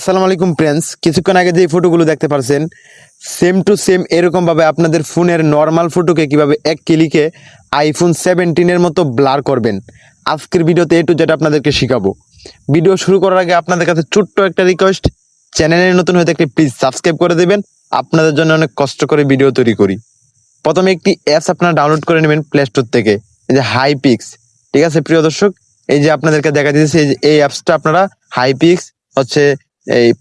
আসসালামু আলাইকুম ফ্রেন্ডস কিছুক্ষণ আগে যে ফটোগুলো দেখতে পারছেন সেম টু সেম এরকম ভাবে আপনাদের ফোনের নর্মাল ফটোকে কীভাবে এক ক্লিকে আইফোন সেভেন্টিনের মতো ব্লার করবেন। আজকের ভিডিওতে এ টু যেটা আপনাদেরকে শেখাবো। ভিডিও শুরু করার আগে আপনাদের কাছে ছোট্ট একটা রিকোয়েস্ট চ্যানেলে নতুন হয়ে থাকলে প্লিজ সাবস্ক্রাইব করে দেবেন। আপনাদের জন্য অনেক কষ্ট করে ভিডিও তৈরি করি। প্রথমে একটি অ্যাপস আপনারা ডাউনলোড করে নেবেন প্লে স্টোর থেকে। এই যে হাই পিক্স ঠিক আছে, প্রিয় দর্শক, এই যে আপনাদেরকে দেখা দিয়েছে, এই অ্যাপসটা আপনারা হাই পিক্স হচ্ছে এই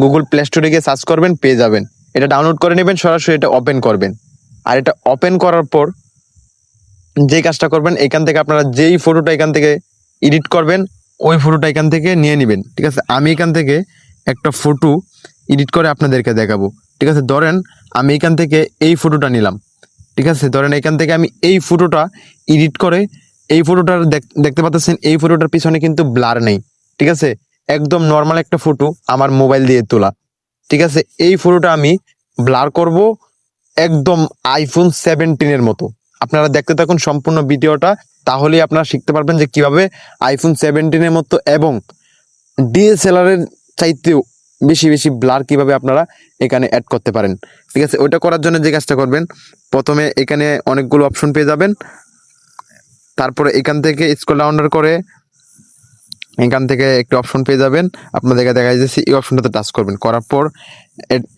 গুগল প্লে স্টোরে গিয়ে সার্চ করবেন, পেয়ে যাবেন। এটা ডাউনলোড করে নেবেন, সরাসরি এটা ওপেন করবেন। আর এটা ওপেন করার পর যে কাজটা করবেন, এখান থেকে আপনারা যেই ফটোটা এখান থেকে এডিট করবেন, ওই ফটোটা এখান থেকে নিয়ে নেবেন। ঠিক আছে? আমি এখান থেকে একটা ফটো এডিট করে আপনাদেরকে দেখাবো। ঠিক আছে? ধরেন আমি এখান থেকে এই ফটোটা নিলাম। ঠিক আছে? ধরেন এখান থেকে আমি এই ফটোটা এডিট করে, এই ফটোটার দেখ- দেখতে পাচ্ছেন, এই ফটোটার পিছনে কিন্তু ব্লার নেই। ঠিক আছে? একদম নর্মাল একটা ফটো আমার মোবাইল দিয়ে তোলা। ঠিক আছে? এই ফটোটা আমি ব্লার করব একদম আইফোন সেভেন্টিনের মতো। আপনারা দেখতে থাকুন সম্পূর্ণ ভিডিওটা, তাহলেই আপনারা শিখতে পারবেন যে কীভাবে আইফোন সেভেন্টিনের মতো এবং ডিএসএলআর এর চাইতেও বেশি বেশি ব্লার কীভাবে আপনারা এখানে অ্যাড করতে পারেন। ঠিক আছে? ওইটা করার জন্য যে কাজটা করবেন, প্রথমে এখানে অনেকগুলো অপশন পেয়ে যাবেন। তারপরে এখান থেকে স্ক্রল ডাউনলোড করে এখান থেকে একটি অপশন পেয়ে যাবেন। আপনাদেরকে দেখা যাচ্ছে এই অপশনটাতে টাচ করবেন। করার পর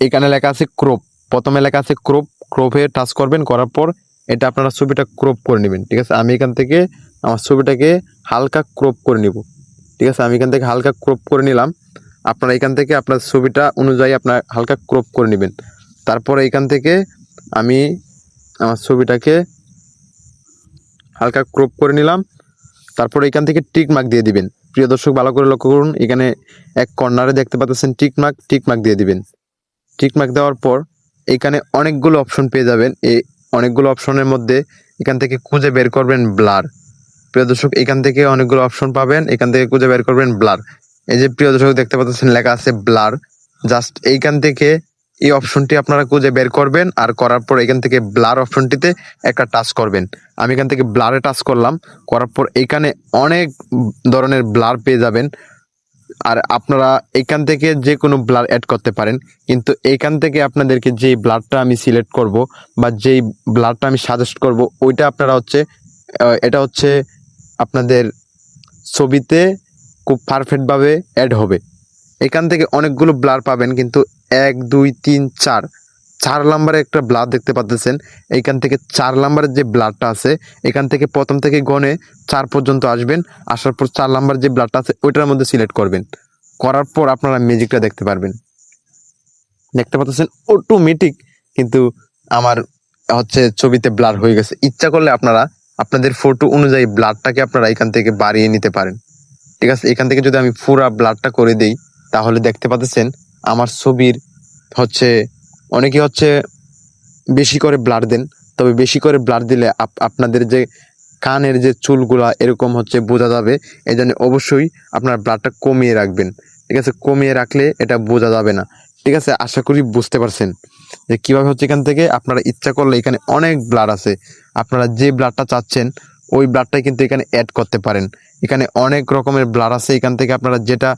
এখানে লেখা আছে ক্রোপ প্রথমে লেখা আছে ক্রোপ ক্রপে টাচ করবেন, করার পর এটা আপনারা ছবিটা ক্রোপ করে নেবেন, ঠিক আছে? আমি এখান থেকে আমার ছবিটাকে হালকা ক্রোপ করে নিব, ঠিক আছে? আমি এখান থেকে হালকা ক্রোপ করে নিলাম। আপনারা এখান থেকে আপনার ছবিটা অনুযায়ী আপনার হালকা ক্রোপ করে নেবেন। তারপরে এখান থেকে আমি আমার ছবিটাকে হালকা ক্রোপ করে নিলাম। তারপরে এখান থেকে টিক মার্ক দিয়ে দিবেন। প্রিয় দর্শক, ভালো করে লক্ষ্য করুন, এখানে এক কর্নারে দেখতে পাচ্ছেন টিক মার্ক টিক মার্ক দিয়ে দিবেন। টিক মার্ক দেওয়ার পর এখানে অনেকগুলো অপশন পেয়ে যাবেন। এই অনেকগুলো অপশনের মধ্যে এখান থেকে খুঁজে বের করবেন ব্লার। প্রিয় দর্শক, এখান থেকে অনেকগুলো অপশন পাবেন, এখান থেকে খুঁজে বের করবেন ব্লার। এই যে প্রিয় দর্শক দেখতে পাচ্ছেন, লেখা আছে ব্লার। জাস্ট এইখান থেকে এই অপশনটি আপনারা খুঁজে বের করবেন আর করার পর এখান থেকে ব্লার অপশনটিতে একটা টাচ করবেন। আমি এখান থেকে ব্লারে টাচ করলাম, করার পর এখানে অনেক ধরনের ব্লার পেয়ে যাবেন। আর আপনারা এখান থেকে যে কোনো ব্লার অ্যাড করতে পারেন। কিন্তু এখান থেকে আপনাদেরকে যেই ব্লারটা আমি সিলেক্ট করব বা যেই ব্লারটা আমি সাজেস্ট করব, ওইটা আপনারা হচ্ছে এটা হচ্ছে আপনাদের ছবিতে খুব পারফেক্টভাবে অ্যাড হবে। এখান থেকে অনেকগুলো ব্লার পাবেন, কিন্তু এক, দুই, তিন, চার। চার নাম্বারে একটা ব্লাড দেখতে পাচ্ছেন এইখান থেকে চার নাম্বারের যে ব্লাডটা আছে, এখান থেকে প্রথম থেকে গনে চার পর্যন্ত আসবেন। আসার পর চার নাম্বার যে ব্লাডটা আছে, ওইটার মধ্যে সিলেক্ট করবেন। করার পর আপনারা ম্যাজিকটা দেখতে পারবেন। দেখতে পাচ্ছেন অটোমেটিক কিন্তু আমার হচ্ছে ছবিতে ব্লার হয়ে গেছে। ইচ্ছা করলে আপনারা আপনাদের ফটো অনুযায়ী ব্লাডটাকে আপনারা এখান থেকে বাড়িয়ে নিতে পারেন। ঠিক আছে? এখান থেকে যদি আমি পুরা ব্লাডটা করে দেই, তাহলে দেখতে পাচ্ছেন আমার ছবির হচ্ছে, অনেকে হচ্ছে বেশি করে ব্লাড দেন, তবে বেশি করে ব্লাড দিলে আপ- আপনাদের যে কানের যে চুলগুলা এরকম হচ্ছে বোঝা যাবে, এই জন্য অবশ্যই আপনার ব্লাডটা কমিয়ে রাখবেন। ঠিক আছে? কমিয়ে রাখলে এটা বোঝা যাবে না। ঠিক আছে? আশা করি বুঝতে পারছেন যে কীভাবে হচ্ছে এখান থেকে আপনারা ইচ্ছা করলে এখানে অনেক ব্লাড আছে। আপনারা যে ব্লাডটা চাচ্ছেন ওই ব্লাডটাই কিন্তু এখানে অ্যাড করতে পারেন। এখানে অনেক রকমের ব্লাড আছে, এখান থেকে আপনারা যেটা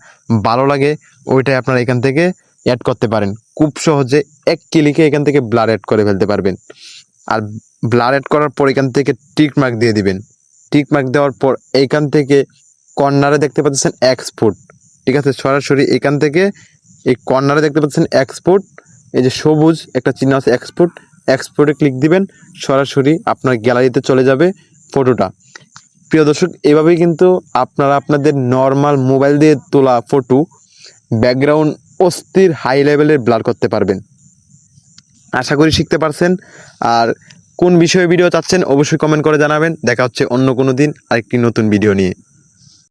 ভালো লাগে, ওইটাই আপনারা এখান থেকে অ্যাড করতে পারেন। খুব সহজে এক ক্লিকে এখান থেকে ব্লাড অ্যাড করে ফেলতে পারবেন। আর ব্লাড অ্যাড করার পর এখান থেকে টিক মার্ক দিয়ে দিবেন। টিক মার্ক দেওয়ার পর এইখান থেকে কর্নারে দেখতে পাচ্ছেন এক্সপোর্ট ঠিক আছে, সরাসরি এখান থেকে এই কর্নারে দেখতে পাচ্ছেন এক্সপোর্ট এই যে সবুজ একটা চিহ্ন আছে এক্সপোর্ট এক্সপোর্টে ক্লিক দিবেন, সরাসরি আপনার গ্যালারিতে চলে যাবে। ফটোটা প্রিয় দর্শক, এভাবেই কিন্তু আপনারা আপনাদের নর্মাল মোবাইল দিয়ে তোলা ফটো ব্যাকগ্রাউন্ড অস্থির হাই লেভেলের ব্লার করতে পারবেন। আশা করি শিখতে পারছেন। আর কোন বিষয়ে ভিডিও চাচ্ছেন, অবশ্যই কমেন্ট করে জানাবেন। দেখা হচ্ছে অন্য কোনো দিন, আরেকটি নতুন ভিডিও নিয়ে।